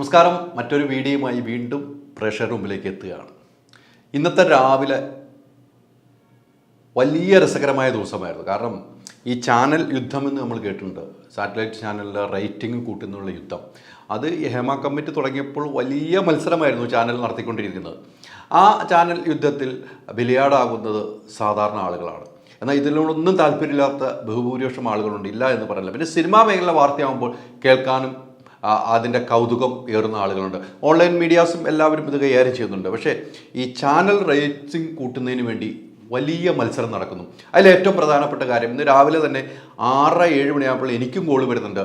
നമസ്കാരം. മറ്റൊരു വീഡിയോയുമായി വീണ്ടും പ്രഷർ റൂമിലേക്ക് എത്തുകയാണ്. ഇന്നത്തെ രാവിലെ വലിയ രസകരമായ ദിവസമായിരുന്നു. കാരണം ഈ ചാനൽ യുദ്ധം എന്ന് നമ്മൾ കേട്ടിട്ടുണ്ട്. സാറ്റലൈറ്റ് ചാനലിലെ റേറ്റിംഗ് കൂട്ടുന്നുള്ള യുദ്ധം. അത് ഹേമ കമ്മിറ്റി തുടങ്ങിയപ്പോൾ വലിയ മത്സരമായിരുന്നു ചാനൽ നടത്തിക്കൊണ്ടിരിക്കുന്നത്. ആ ചാനൽ യുദ്ധത്തിൽ ബലിയാടാകുന്നത് സാധാരണ ആളുകളാണ്. എന്നാൽ ഇതിനോടൊന്നും താല്പര്യമില്ലാത്ത ബഹുഭൂരിപക്ഷം ആളുകളുണ്ട്. ഇല്ല എന്ന് പറയില്ല പിന്നെ സിനിമാ മേഖല വാർത്തയാകുമ്പോൾ കേൾക്കാനും അതിന്റെ കൗതുകം ഏറുന്ന ആളുകളുണ്ട്. ഓൺലൈൻ മീഡിയാസും എല്ലാവരും ഇത് കൈകാര്യം ചെയ്യുന്നുണ്ട്. പക്ഷേ ഈ ചാനൽ റേറ്റിംഗ് കൂട്ടുന്നതിന് വേണ്ടി വലിയ മത്സരം നടക്കുന്നു. അതിൽ ഏറ്റവും പ്രധാനപ്പെട്ട കാര്യം ഇന്ന് രാവിലെ തന്നെ ആറ് ഏഴ് മണിയാകുമ്പോൾ എനിക്കും കോൾ വരുന്നുണ്ട്.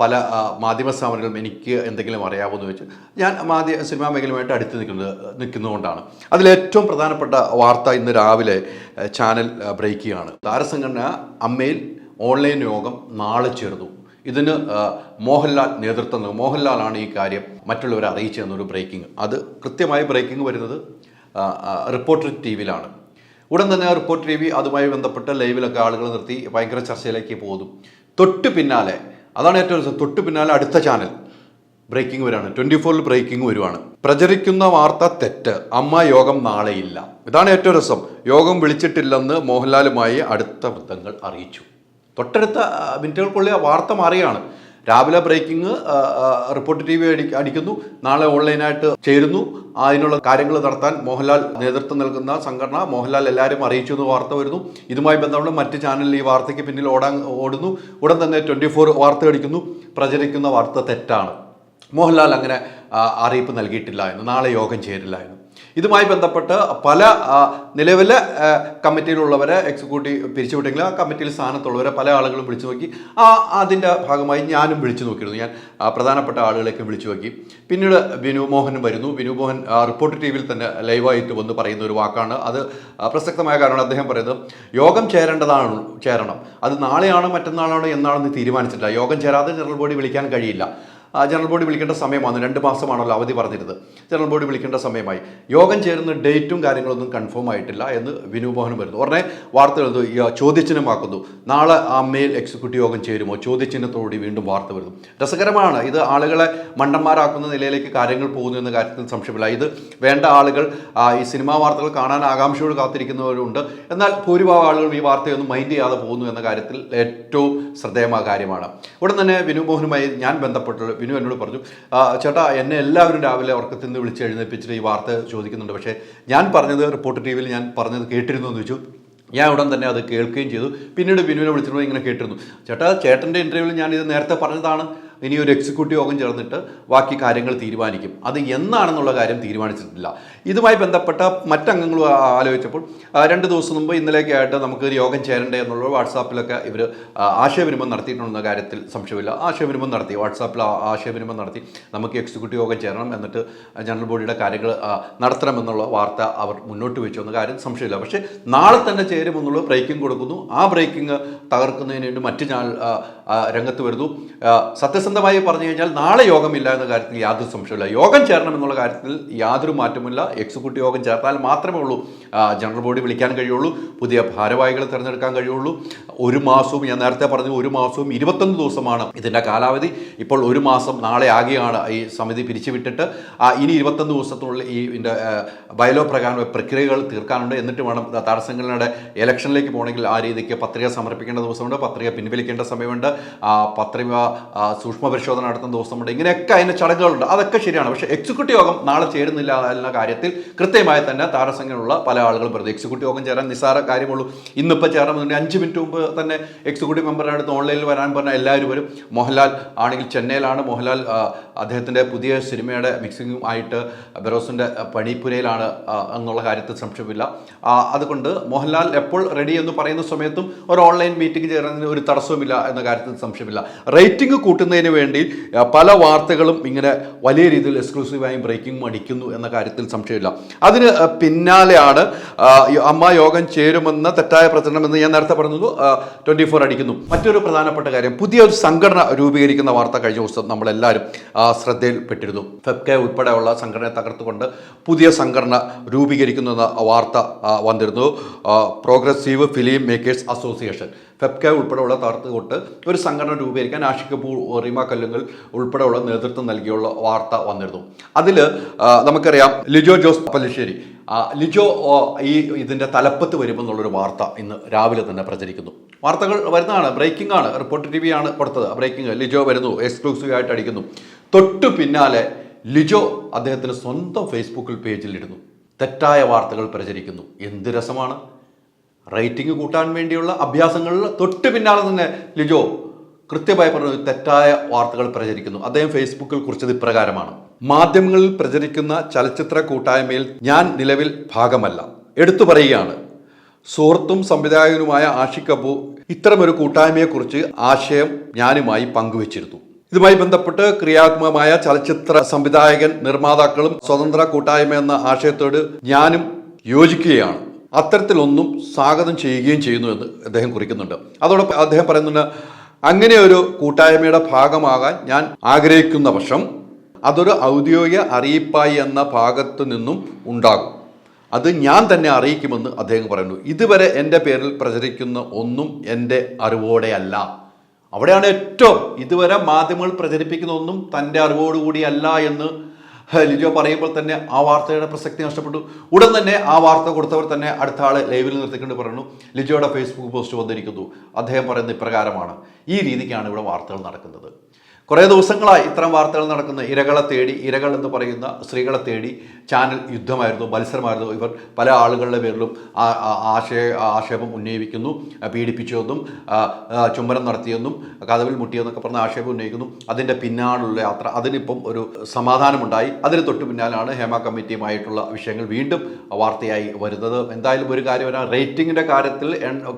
പല മാധ്യമ സ്ഥാപനങ്ങളും എനിക്ക് എന്തെങ്കിലും അറിയാമോ എന്ന് വെച്ച് ഞാൻ മാധ്യമ സിനിമാ മേഖലയുമായിട്ട് അടുത്ത് നിൽക്കുന്നത് നിൽക്കുന്നതുകൊണ്ടാണ്. അതിലേറ്റവും പ്രധാനപ്പെട്ട വാർത്ത ഇന്ന് രാവിലെ ചാനൽ ബ്രേക്ക് ചെയ്യുകയാണ്. താരസംഘടന അമ്മയിൽ ഓൺലൈൻ യോഗം നാളെ ചേർന്നു. ഇതിന് മോഹൻലാൽ നേതൃത്വം നൽകും. മോഹൻലാലാണ് ഈ കാര്യം മറ്റുള്ളവരെ അറിയിച്ചു തന്നൊരു ബ്രേക്കിംഗ് അത് കൃത്യമായി ബ്രേക്കിംഗ് വരുന്നത് റിപ്പോർട്ടർ ടി വിയിലാണ്. ഉടൻ തന്നെ റിപ്പോർട്ടർ ടി വി അതുമായി ബന്ധപ്പെട്ട് ലൈവിലൊക്കെ ആളുകൾ നിർത്തി ഭയങ്കര ചർച്ചയിലേക്ക് പോകും. തൊട്ട് പിന്നാലെ അതാണ് ഏറ്റവും രസം തൊട്ട് പിന്നാലെ അടുത്ത ചാനൽ ബ്രേക്കിംഗ് വരുവാണ് ട്വന്റി ഫോറിൽ ബ്രേക്കിംഗ് വരുവാണ്. പ്രചരിക്കുന്ന വാർത്ത തെറ്റ് അമ്മ യോഗം നാളെയില്ല. ഇതാണ് ഏറ്റവും രസം. യോഗം വിളിച്ചിട്ടില്ലെന്ന് മോഹൻലാലുമായി അടുത്ത വൃത്തങ്ങൾ അറിയിച്ചു. തൊട്ടടുത്ത മിനിറ്റുകൾക്കുള്ളിൽ വാർത്ത മാറിയാണ്. രാവിലെ ബ്രേക്കിംഗ് റിപ്പോർട്ട് ടി വി അടി അടിക്കുന്നു. നാളെ ഓൺലൈനായിട്ട് ചേരുന്നു. അതിനുള്ള കാര്യങ്ങൾ നടത്താൻ മോഹൻലാൽ നേതൃത്വം നൽകുന്ന സംഘടന മോഹൻലാൽ എല്ലാവരും അറിയിച്ചു എന്ന് വാർത്ത വരുന്നു. ഇതുമായി ബന്ധപ്പെട്ട് മറ്റ് ചാനലിൽ ഈ വാർത്തയ്ക്ക് പിന്നിൽ ഓടാൻ ഓടുന്നു. ഉടൻ തന്നെ ട്വന്റി ഫോർ വാർത്ത അടിക്കുന്നു. പ്രചരിക്കുന്ന വാർത്ത തെറ്റാണ്. മോഹൻലാൽ അങ്ങനെ അറിയിപ്പ് നൽകിയിട്ടില്ല എന്ന് നാളെ യോഗം ചേരില്ല എന്ന്. ഇതുമായി ബന്ധപ്പെട്ട് പല നിലവിലെ കമ്മിറ്റിയിലുള്ളവരെ എക്സിക്യൂട്ടീവ് പിരിച്ചുവിട്ടെങ്കിൽ ആ കമ്മിറ്റിയിൽ സ്ഥാനത്തുള്ളവരെ പല ആളുകളും വിളിച്ചു നോക്കി. ആ അതിന്റെ ഭാഗമായി ഞാനും വിളിച്ചു നോക്കിയിരുന്നു. ഞാൻ പ്രധാനപ്പെട്ട ആളുകളെയൊക്കെ വിളിച്ചു നോക്കി. പിന്നീട് വിനു മോഹൻ വരുന്നു. വിനു മോഹൻ റിപ്പോർട്ട് ടി വിയിൽ തന്നെ ലൈവായിട്ട് വന്ന് പറയുന്ന ഒരു വാക്കാണ്. അത് പ്രസക്തമായ കാരണം അദ്ദേഹം പറയുന്നത്. യോഗം ചേരേണ്ടതാണ് ചേരണം. അത് നാളെയാണോ മറ്റന്നാളാണോ എന്നാണെന്ന് തീരുമാനിച്ചിട്ടില്ല. യോഗം ചേരാതെ ജനറൽ ബോഡി വിളിക്കാൻ കഴിയില്ല. ജനറൽ ബോഡി വിളിക്കേണ്ട സമയമാണ്. രണ്ട് മാസമാണല്ലോ അവധി പറഞ്ഞിരുന്നത്. ജനറൽ ബോഡി വിളിക്കേണ്ട സമയമായി. യോഗം ചേരുന്ന ഡേറ്റും കാര്യങ്ങളൊന്നും കൺഫേം ആയിട്ടില്ല എന്ന് വിനു മോഹൻ വരുന്നു. ഉടനെ വാർത്ത എഴുതു ചോദ്യചിഹ്നമാക്കുന്നു. നാളെ ആ മെയിൽ എക്സിക്യൂട്ടീവ് യോഗം ചേരുമോ? ചോദ്യചിഹ്നത്തോടുകൂടി വീണ്ടും വാർത്ത വരുന്നു. രസകരമാണ്. ഇത് ആളുകളെ മണ്ടന്മാരാക്കുന്ന നിലയിലേക്ക് കാര്യങ്ങൾ പോകുന്നു എന്ന കാര്യത്തിൽ സംശയമില്ല. ഇത് വേണ്ട ആളുകൾ ഈ സിനിമാ വാർത്തകൾ കാണാൻ ആകാംക്ഷയോട് കാത്തിരിക്കുന്നവരുണ്ട്. എന്നാൽ ഭൂരിഭാഗം ആളുകൾ ഈ വാർത്തയൊന്നും മൈൻഡ് ചെയ്യാതെ പോകുന്നു എന്ന കാര്യത്തിൽ ഏറ്റവും ശ്രദ്ധേയമായ കാര്യമാണ്. ഉടൻ തന്നെ വിനുമോഹനുമായി ഞാൻ ബന്ധപ്പെട്ടു വിനു എന്നോട് പറഞ്ഞു ചേട്ടാ എന്നെ എല്ലാവരും രാവിലെ ഉറക്കത്തിൽ നിന്ന് വിളിച്ച് എഴുന്നേപ്പിച്ചിട്ട് ഈ വാർത്ത ചോദിക്കുന്നുണ്ട്. പക്ഷേ ഞാൻ പറഞ്ഞത് റിപ്പോർട്ട് ടി വിയിൽ ഞാൻ പറഞ്ഞത് കേട്ടിരുന്നു എന്ന് വെച്ചു ഞാൻ ഉടൻ തന്നെ അത് കേൾക്കുകയും ചെയ്തു. പിന്നീട് ബിനുവിനെ വിളിച്ചിട്ട് ഇങ്ങനെ കേട്ടിരുന്നു. ചേട്ടാ ചേട്ടന്റെ ഇന്റർവ്യൂവിൽ ഞാൻ ഇത് നേരത്തെ പറഞ്ഞതാണ്. ഇനി ഒരു എക്സിക്യൂട്ടീവ് യോഗം ചേർന്നിട്ട് ബാക്കി കാര്യങ്ങൾ തീരുമാനിക്കും. അത് എന്നാണെന്നുള്ള കാര്യം തീരുമാനിച്ചിട്ടില്ല. ഇതുമായി ബന്ധപ്പെട്ട മറ്റംഗങ്ങൾ ആലോചിച്ചപ്പോൾ രണ്ട് ദിവസം മുമ്പ് ഇന്നലെയൊക്കെ ആയിട്ട് നമുക്ക് ഒരു യോഗം ചേരണ്ടേ എന്നുള്ള വാട്സാപ്പിലൊക്കെ ഇവർ ആശയവിനിമയം നടത്തിയിട്ടുണ്ടെന്ന കാര്യത്തിൽ സംശയമില്ല. ആശയവിനിമയം നടത്തി വാട്സാപ്പിൽ ആശയവിനിമയം നടത്തി നമുക്ക് എക്സിക്യൂട്ടീവ് യോഗം ചേരണം എന്നിട്ട് ജനറൽ ബോഡിയുടെ കാര്യങ്ങൾ നടത്തണമെന്നുള്ള വാർത്ത അവർ മുന്നോട്ട് വെച്ചു എന്ന കാര്യം സംശയമില്ല. പക്ഷേ നാളെ തന്നെ ചേരുമെന്നുള്ള ബ്രേക്കിംഗ് കൊടുക്കുന്നു. ആ ബ്രേക്കിംഗ് തകർക്കുന്നതിന് വേണ്ടി മറ്റ് ചാനൽ രംഗത്ത് വരുന്നു. ആ, സത്യസന്ധമായി പറഞ്ഞു കഴിഞ്ഞാൽ നാളെ യോഗമില്ല എന്ന കാര്യത്തിൽ യാതൊരു സംശയമില്ല യോഗം ചേരണം എന്നുള്ള കാര്യത്തിൽ യാതൊരു മാറ്റമില്ല എക്സിക്യൂട്ടീവ് യോഗം ചേർത്താൽ മാത്രമേ ഉള്ളൂ. ജനറൽ ബോഡി വിളിക്കാൻ കഴിയുള്ളൂ. പുതിയ ഭാരവാഹികളെ തിരഞ്ഞെടുക്കാൻ കഴിയുള്ളൂ. ഒരു മാസവും ഞാൻ നേരത്തെ പറഞ്ഞു ഒരു മാസവും ഇരുപത്തൊന്ന് ദിവസമാണ് ഇതിന്റെ കാലാവധി. ഇപ്പോൾ ഒരു മാസം നാളെ ആകെയാണ് ഈ സമിതി പിരിച്ചുവിട്ടിട്ട്. ഇനി ഇരുപത്തൊന്ന് ദിവസത്തിനുള്ളിൽ ഈ ഇതിന്റെ ബയലോ പ്രകാരം പ്രക്രിയകൾ തീർക്കാനുണ്ട്. എന്നിട്ട് വേണം താരസംഘടനയുടെ ഇലക്ഷനിലേക്ക് പോകണമെങ്കിൽ ആ രീതിക്ക് പത്രിക സമർപ്പിക്കേണ്ട ദിവസമുണ്ട്. പത്രിക പിൻവലിക്കേണ്ട സമയമുണ്ട്. പത്രിക സൂക്ഷ്മ പരിശോധന നടത്തുന്ന ദിവസമുണ്ട്. ഇങ്ങനെയൊക്കെ അതിന്റെ ചടങ്ങുകളുണ്ട്. അതൊക്കെ ശരിയാണ്. പക്ഷേ എക്സിക്യൂട്ടീവ് യോഗം നാളെ ചേരുന്നില്ല എന്ന കാര്യത്തിൽ കൃത്യമായി തന്നെ താരസംഖ്യയുള്ള പല ആളുകളും പറയുന്നത് എക്സിക്യൂട്ടീവ് യോഗം ചേരാൻ നിസ്സാര കാര്യമുള്ളൂ. ഇന്നിപ്പോൾ ചേരാമെന്നുണ്ടെങ്കിൽ അഞ്ച് മിനിറ്റ് മുമ്പ് തന്നെ എക്സിക്യൂട്ടീവ് മെമ്പറുടെ അടുത്ത് ഓൺലൈനിൽ വരാൻ പറഞ്ഞാൽ എല്ലാവരും വരും. മോഹൻലാൽ ആണെങ്കിൽ ചെന്നൈയിലാണ്. മോഹൻലാൽ അദ്ദേഹത്തിന്റെ പുതിയ സിനിമയുടെ മിക്സിംഗും ആയിട്ട് ബെറോസിന്റെ പണിപ്പുരയിലാണ് എന്നുള്ള കാര്യത്തിൽ സംശയമില്ല. അതുകൊണ്ട് മോഹൻലാൽ എപ്പോൾ റെഡി എന്ന് പറയുന്ന സമയത്തും ഒരു ഓൺലൈൻ മീറ്റിംഗ് ചേരുന്നതിന് ഒരു തടസ്സവുമില്ല എന്ന കാര്യത്തിൽ സംശയമില്ല. റേറ്റിംഗ് കൂട്ടുന്നതിന് വേണ്ടി പല വാർത്തകളും ഇങ്ങനെ വലിയ രീതിയിൽ എക്സ്ക്ലൂസീവായും ബ്രേക്കിംഗ് അടിക്കുന്നു എന്ന കാര്യത്തിൽ സംശയമില്ല. അതിന് പിന്നാലെയാണ് അമ്മ യോഗം ചേരുമെന്ന തെറ്റായ പ്രചരണം എന്ന് ഞാൻ നേരത്തെ പറഞ്ഞത് ട്വന്റി ഫോർ അടിക്കുന്നു. മറ്റൊരു പ്രധാനപ്പെട്ട കാര്യം പുതിയൊരു സംഘടന രൂപീകരിക്കുന്ന വാർത്ത കഴിഞ്ഞ ദിവസം നമ്മളെല്ലാവരും ശ്രദ്ധയിൽപ്പെട്ടിരുന്നു. ഫെബ്കെ ഉൾപ്പെടെയുള്ള സംഘടനയെ തകർത്തുകൊണ്ട് പുതിയ സംഘടന രൂപീകരിക്കുന്നു എന്ന വാർത്ത വന്നിരുന്നു progressive film makers association FEFKA ഉൾപ്പെടെയുള്ള തകർത്ത് തൊട്ട് ഒരു സംഘടന രൂപീകരിക്കാൻ ആഷിക് കപൂർ റീമ കല്ലുങ്കൽ ഉൾപ്പെടെയുള്ള നേതൃത്വം നൽകിയുള്ള വാർത്ത വന്നിരുന്നു. അതിൽ നമുക്കറിയാം ലിജോ ജോസ് പല്ലിശ്ശേരി. ലിജോ ഈ ഇതിന്റെ തലപ്പത്ത് വരുമെന്നുള്ളൊരു വാർത്ത ഇന്ന് രാവിലെ തന്നെ പ്രചരിക്കുന്നു. വാർത്തകൾ വരുന്നതാണ് ബ്രേക്കിംഗ് ആണ്. റിപ്പോർട്ട് ടി വി ആണ് കൊടുത്തത്. ബ്രേക്കിംഗ് ലിജോ വരുന്നു എക്സ്ക്ലൂസീവ് ആയിട്ട് അടിക്കുന്നു. തൊട്ടു പിന്നാലെ ലിജോ അദ്ദേഹത്തിന് സ്വന്തം ഫേസ്ബുക്കിൽ പേജിലിടുന്നു തെറ്റായ വാർത്തകൾ പ്രചരിക്കുന്നു. എന്ത് രസമാണ്? റേറ്റിംഗ് കൂട്ടാൻ വേണ്ടിയുള്ള അഭ്യാസങ്ങളിൽ തൊട്ട് പിന്നാലെ തന്നെ ലിജോ കൃത്യമായി പറഞ്ഞു തെറ്റായ വാർത്തകൾ പ്രചരിക്കുന്നു. അദ്ദേഹം ഫേസ്ബുക്കിൽ കുറിച്ചത് ഇപ്രകാരമാണ്. മാധ്യമങ്ങളിൽ പ്രചരിക്കുന്ന ചലച്ചിത്ര കൂട്ടായ്മയിൽ ഞാൻ നിലവിൽ ഭാഗമല്ല. എടുത്തു പറയുകയാണ്. സുഹൃത്തും സംവിധായകനുമായ ആഷിഖ് കപൂർ ഇത്തരമൊരു കൂട്ടായ്മയെക്കുറിച്ച് ആശയം ഞാനുമായി പങ്കുവച്ചിരുന്നു. ഇതുമായി ബന്ധപ്പെട്ട് ക്രിയാത്മകമായ ചലച്ചിത്ര സംവിധായകൻ നിർമ്മാതാക്കളും സ്വതന്ത്ര കൂട്ടായ്മ എന്ന ആശയത്തോട് ഞാനും യോജിക്കുകയാണ്. അത്തരത്തിലൊന്നും സ്വാഗതം ചെയ്യുകയും ചെയ്യുന്നു എന്ന് അദ്ദേഹം കുറിക്കുന്നുണ്ട്. അതോടൊപ്പം അദ്ദേഹം പറയുന്നുണ്ട് അങ്ങനെ ഒരു കൂട്ടായ്മയുടെ ഭാഗമാകാൻ ഞാൻ ആഗ്രഹിക്കുന്ന പക്ഷം അതൊരു ഔദ്യോഗിക അറിയിപ്പായി എന്ന ഭാഗത്തു നിന്നും ഉണ്ടാകും. അത് ഞാൻ തന്നെ അറിയിക്കുമെന്ന് അദ്ദേഹം പറയുന്നു. ഇതുവരെ എന്റെ പേരിൽ പ്രചരിക്കുന്ന ഒന്നും എന്റെ അറിവോടെയല്ല. അവിടെയാണ് ഏറ്റവും ഇതുവരെ മാധ്യമങ്ങൾ പ്രചരിപ്പിക്കുന്ന ഒന്നും തന്റെ അറിവോടുകൂടിയല്ല എന്ന് ലിജോ പറയുമ്പോൾ തന്നെ ആ വാർത്തയുടെ പ്രസക്തി നഷ്ടപ്പെട്ടു. ഉടൻ തന്നെ ആ വാർത്ത കൊടുത്തവർ തന്നെ അടുത്ത ആളെ ലൈവിൽ നിർത്തിക്കൊണ്ട് പറയുന്നു. ലിജോയുടെ ഫേസ്ബുക്ക് പോസ്റ്റ് വന്നിരിക്കുന്നു. അദ്ദേഹം പറയുന്നത് ഇപ്രകാരമാണ്. ഈ രീതിക്കാണ് ഇവിടെ വാർത്തകൾ നടക്കുന്നത്. കുറേ ദിവസങ്ങളായി ഇത്തരം വാർത്തകൾ നടക്കുന്ന ഇരകളെ തേടി ഇരകൾ എന്ന് പറയുന്ന സ്ത്രീകളെ തേടി ചാനൽ യുദ്ധമായിരുന്നു മത്സരമായിരുന്നു. ഇവർ പല ആളുകളുടെ പേരിലും ആശയ ആക്ഷേപം ഉന്നയിക്കുന്നു പീഡിപ്പിച്ചുവെന്നും ചുംബനം നടത്തിയെന്നും കഥവിൽ മുട്ടിയെന്നൊക്കെ പറഞ്ഞ ആക്ഷേപം ഉന്നയിക്കുന്നു. അതിന്റെ പിന്നാലുള്ള യാത്ര അതിനിപ്പം ഒരു സമാധാനമുണ്ടായി. അതിന് തൊട്ട് പിന്നാലാണ് ഹേമ കമ്മിറ്റിയുമായിട്ടുള്ള വിഷയങ്ങൾ വീണ്ടും വാർത്തയായി വരുന്നത്. എന്തായാലും ഒരു കാര്യം വരാം റേറ്റിംഗിന്റെ കാര്യത്തിൽ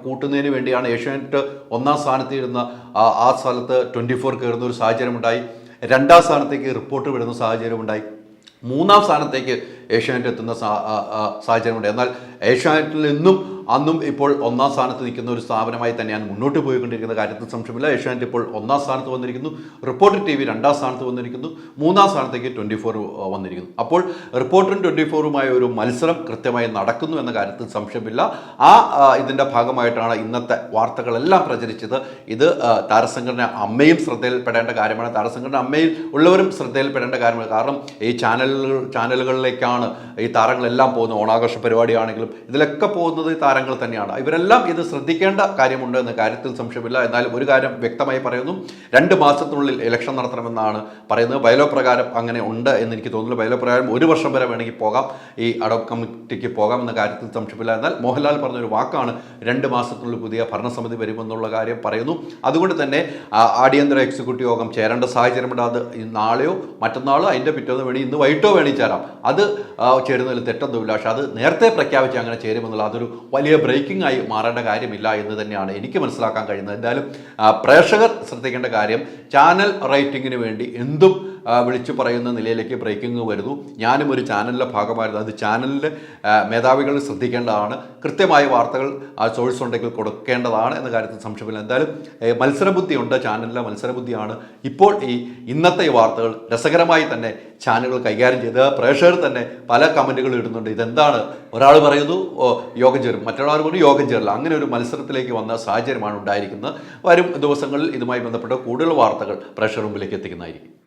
കൂട്ടുന്നതിന് വേണ്ടിയാണ് ഏഷ്യാനെറ്റ് ഒന്നാം സ്ഥാനത്ത് ഇരുന്ന ആ ആ സ്ഥലത്ത് ട്വന്റി ഫോർ കയറുന്ന ഒരു സാഹചര്യമുണ്ടായി. രണ്ടാം സ്ഥാനത്തേക്ക് റിപ്പോർട്ട് വിടുന്ന സാഹചര്യമുണ്ടായി. മൂന്നാം സ്ഥാനത്തേക്ക് ഏഷ്യാനെറ്റ് എത്തുന്ന സാഹചര്യമുണ്ട്. എന്നാൽ ഏഷ്യാനെറ്റിൽ നിന്നും അന്നും ഇപ്പോൾ ഒന്നാം സ്ഥാനത്ത് നിൽക്കുന്ന ഒരു സ്ഥാപനമായി തന്നെയാണ് മുന്നോട്ട് പോയിക്കൊണ്ടിരിക്കുന്ന കാര്യത്തിൽ സംശയമില്ല. ഏഷ്യാനെറ്റ് ഇപ്പോൾ ഒന്നാം സ്ഥാനത്ത് വന്നിരിക്കുന്നു. റിപ്പോർട്ടർ ടി വി രണ്ടാം സ്ഥാനത്ത് വന്നിരിക്കുന്നു. മൂന്നാം സ്ഥാനത്തേക്ക് ട്വന്റി ഫോർ വന്നിരിക്കുന്നു. അപ്പോൾ റിപ്പോർട്ടറും ട്വന്റി ഫോറുമായ ഒരു മത്സരം കൃത്യമായി നടക്കുന്നു എന്ന കാര്യത്തിൽ സംശയമില്ല. ആ, ഇതിന്റെ ഭാഗമായിട്ടാണ് ഇന്നത്തെ വാർത്തകളെല്ലാം പ്രചരിച്ചത്. ഇത് താരസംഘടന അമ്മയും ശ്രദ്ധയിൽപ്പെടേണ്ട കാര്യമാണ്. താരസംഘടന അമ്മയിൽ ഉള്ളവരും ശ്രദ്ധയിൽപ്പെടേണ്ട കാര്യമാണ്. കാരണം ഈ ചാനലുകൾ ചാനലുകളിലേക്കാണ് ഈ താരങ്ങളെല്ലാം പോകുന്നത് ഓണാഘോഷ പരിപാടിയാണെങ്കിലും ഇതിലൊക്കെ പോകുന്നത് ഈ താരങ്ങൾ തന്നെയാണ്. ഇവരെല്ലാം ഇത് ശ്രദ്ധിക്കേണ്ട കാര്യമുണ്ട് എന്ന കാര്യത്തിൽ സംശയമില്ല. എന്നാലും ഒരു കാര്യം വ്യക്തമായി പറയുന്നു. രണ്ട് മാസത്തിനുള്ളിൽ ഇലക്ഷൻ നടത്തണമെന്നാണ് പറയുന്നത്. ബയലോ പ്രകാരം അങ്ങനെ ഉണ്ട് എന്ന് എനിക്ക് തോന്നുന്നു. ബയലോ പ്രകാരം ഒരു വർഷം വരെ വേണമെങ്കിൽ പോകാം. ഈ അഡോപ് കമ്മിറ്റിക്ക് പോകാം എന്ന കാര്യത്തിൽ സംശയമില്ല. എന്നാൽ മോഹൻലാൽ പറഞ്ഞൊരു വാക്കാണ് രണ്ട് മാസത്തിനുള്ളിൽ പുതിയ ഭരണസമിതി വരുമെന്നുള്ള കാര്യം പറയുന്നു. അതുകൊണ്ട് തന്നെ അടിയന്തര എക്സിക്യൂട്ടീവ് യോഗം ചേരേണ്ട സാഹചര്യം അത് നാളെയോ മറ്റന്നാളോ അതിന്റെ പിറ്റേന്ന് വേണി ഇന്ന് വൈകിട്ടോ വേണി ചേരാം. അത് ചേരുന്നതിൽ തെറ്റൊന്നുമില്ല. പക്ഷെ അത് നേരത്തെ പ്രഖ്യാപിച്ച് അങ്ങനെ ചേരുമെന്നുള്ള അതൊരു വലിയ ബ്രേക്കിംഗ് ആയി മാറേണ്ട കാര്യമില്ല എന്ന് തന്നെയാണ് എനിക്ക് മനസ്സിലാക്കാൻ കഴിയുന്നത്. എന്തായാലും പ്രേക്ഷകർ ശ്രദ്ധിക്കേണ്ട കാര്യം ചാനൽ റേറ്റിംഗിന് വേണ്ടി എന്തും വിളിച്ചു പറയുന്ന നിലയിലേക്ക് ബ്രേക്കിംഗ് വരുന്നു. ഞാനും ഒരു ചാനലിന്റെ ഭാഗമായിരുന്നു. അത് ചാനലിന്റെ മേധാവികൾ ശ്രദ്ധിക്കേണ്ടതാണ്. കൃത്യമായ വാർത്തകൾ ആ സോഴ്സ് ഉണ്ടെങ്കിൽ കൊടുക്കേണ്ടതാണ് എന്ന കാര്യത്തിൽ സംശയമില്ല. എന്തായാലും മത്സരബുദ്ധി ഉണ്ട്. ചാനലിലെ മത്സരബുദ്ധിയാണ്. ഇപ്പോൾ ഈ ഇന്നത്തെ വാർത്തകൾ രസകരമായി തന്നെ ചാനലുകൾ കൈകാര്യം ചെയ്ത് പ്രേക്ഷകർ തന്നെ പല കമന്റുകൾ ഇടുന്നുണ്ട്. ഇതെന്താണ്? ഒരാൾ പറയുന്നു യോഗം ചേരും. മറ്റൊരാൾ പറഞ്ഞു യോഗം ചേരില്ല. അങ്ങനെ ഒരു മത്സരത്തിലേക്ക് വന്ന സാഹചര്യമാണ് ഉണ്ടായിരിക്കുന്നത്. വരും ദിവസങ്ങളിൽ ഇതുമായി ബന്ധപ്പെട്ട കൂടുതൽ വാർത്തകൾ പ്രേക്ഷകർ മുമ്പിലേക്ക് എത്തിക്കുന്നതായിരിക്കും.